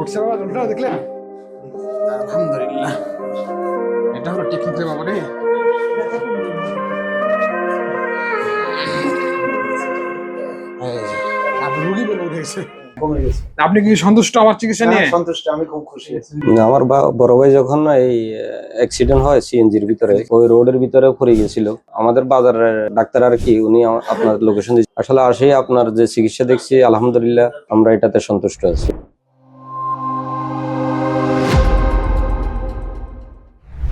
উঠছে বাবা উল্টা দেখলেন আলহামদুলিল্লাহ। এটা হলো টেকনিক বাবা রে। আপনি রুগী বলে উঠে গেছে কমে গেছে। আপনি কি সন্তুষ্ট আমার চিকিৎসা নিয়ে? হ্যাঁ, সন্তুষ্ট আমি খুব খুশি আমার বা- বড় ভাই যখন এই অ্যাক্সিডেন্ট হয় সিএনজির ভিতরে ওই রোডের ভিতরে পড়ে গেছিল আমাদের বাজারের ডাক্তার আর কি উনি আপনার লোকেশন দিচ্ছে আসলে আসেই আপনার যে চিকিৎসা দেখছি আলহামদুলিল্লাহ আমরা এটাতে সন্তুষ্ট আছি।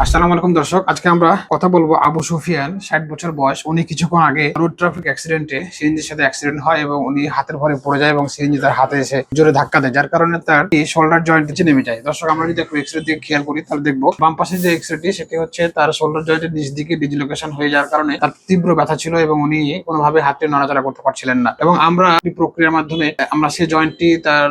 আসসালামু আলাইকুম দর্শক, আজকে আমরা কথা বলব আবু সুফিয়ান, ষাট বছর বয়স। উনি কিছুক্ষণ আগে রোড ট্রাফিক অ্যাক্সিডেন্টে সিএনজির সাথে অ্যাক্সিডেন্ট হয় এবং উনি হাতের ভরে পড়ে যায় এবং সিএনজি তার হাতে এসে জোরে ধাক্কা দেয়, যার কারণে তার শোল্ডার জয়েন্ট নিচে নেমে যায়। দর্শক, আমরা যদি একটু এক্সরে দিকে খেয়াল করি, তাহলে দেখব বাম পাশে যে এক্সরেটি সেটি হচ্ছে তার শোল্ডার জয়েন্টের নিচ দিকে ডিজিলোকেশন হয়ে যাওয়ার কারণে তার তীব্র ব্যথা ছিল এবং উনি কোনোভাবে হাতে নড়াচড়া করতে পারছিলেন না। এবং আমরা প্রক্রিয়ার মাধ্যমে, আমরা সেই জয়েন্টটি তার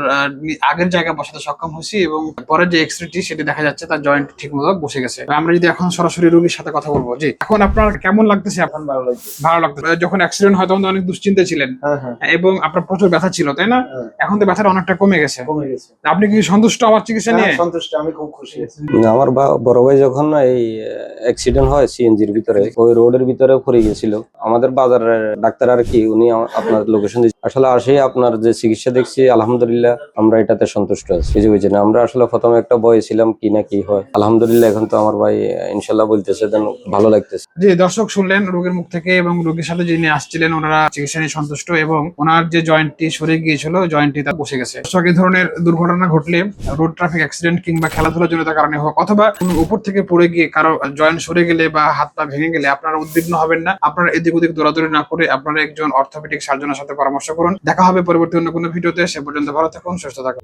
আগের জায়গায় বসাতে সক্ষম হয়েছি এবং পরের যে এক্সরেটি সেটি দেখা যাচ্ছে তার জয়েন্ট ঠিক মতো বসে গেছে। আমরা যদি এখন সরাসরি রোগীর সাথে কথা বলব জি। এখন আপনার কেমন লাগতেছে? এখন ভালো লাগছে। ভালো লাগতেছে। যখন অ্যাক্সিডেন্ট হয় তখন তো অনেক দুশ্চিন্তা ছিলেন। হ্যাঁ হ্যাঁ। এবং আপনার প্রচুর ব্যথা ছিল তাই না? হ্যাঁ, এখন তো ব্যথাটা অনেকটা কমে গেছে। কমে গেছে। আপনি কি সন্তুষ্ট আমার চিকিৎসা নিয়ে? হ্যাঁ, সন্তুষ্ট আমি খুব খুশি আছি। আমার বড় ভাই যখন এই অ্যাক্সিডেন্ট হয় সিএনজির ভিতরে ওই রোডের ভিতরে পড়ে গেছিল আমাদের বাজারের ডাক্তার আর কি উনি আপনার লোকেশন আসলে আসে আপনার যে চিকিৎসা দেখছি, আলহামদুলিল্লাহ আমরা এটাতে সন্তুষ্ট আছি। বুঝে বুঝছি না, আমরা আসলে প্রথমে একটা ভয়ে ছিলাম কি না কি হয়। আলহামদুলিল্লাহ এখন তো আমার ভাই ইনশাল্লাহ বলতেছে ভালো লাগতেছে। যে দর্শক শুনলেন রোগীর মুখ থেকে এবং রোগীর সাথে যিনি আসছিলেন, ওনারা চিকিৎসা নিয়ে সন্তুষ্ট এবং ওনার যে জয়েন্টটি সরে গিয়েছিল, জয়েন্টটি তার বসে গেছে। দর্শক, এই ধরনের দুর্ঘটনা ঘটলে রোড ট্রাফিক অ্যাক্সিডেন্ট কিংবা খেলাধুলার জনিত কারণে হোক, অথবা উপর থেকে পড়ে গিয়ে কারও জয়েন্ট সরে গেলে বা হাত পা ভেঙে গেলে আপনারা উদ্বিগ্ন হবেন না। আপনারা এদিক ওদিক দৌড়াদৌড়ি না করে আপনারা একজন অর্থোপেডিক সার্জনের সাথে পরামর্শ করুন। দেখা হবে পরবর্তী অন্য কোনো ভিডিওতে। সে পর্যন্ত ভালো থাকুন সুস্থ থাকুন।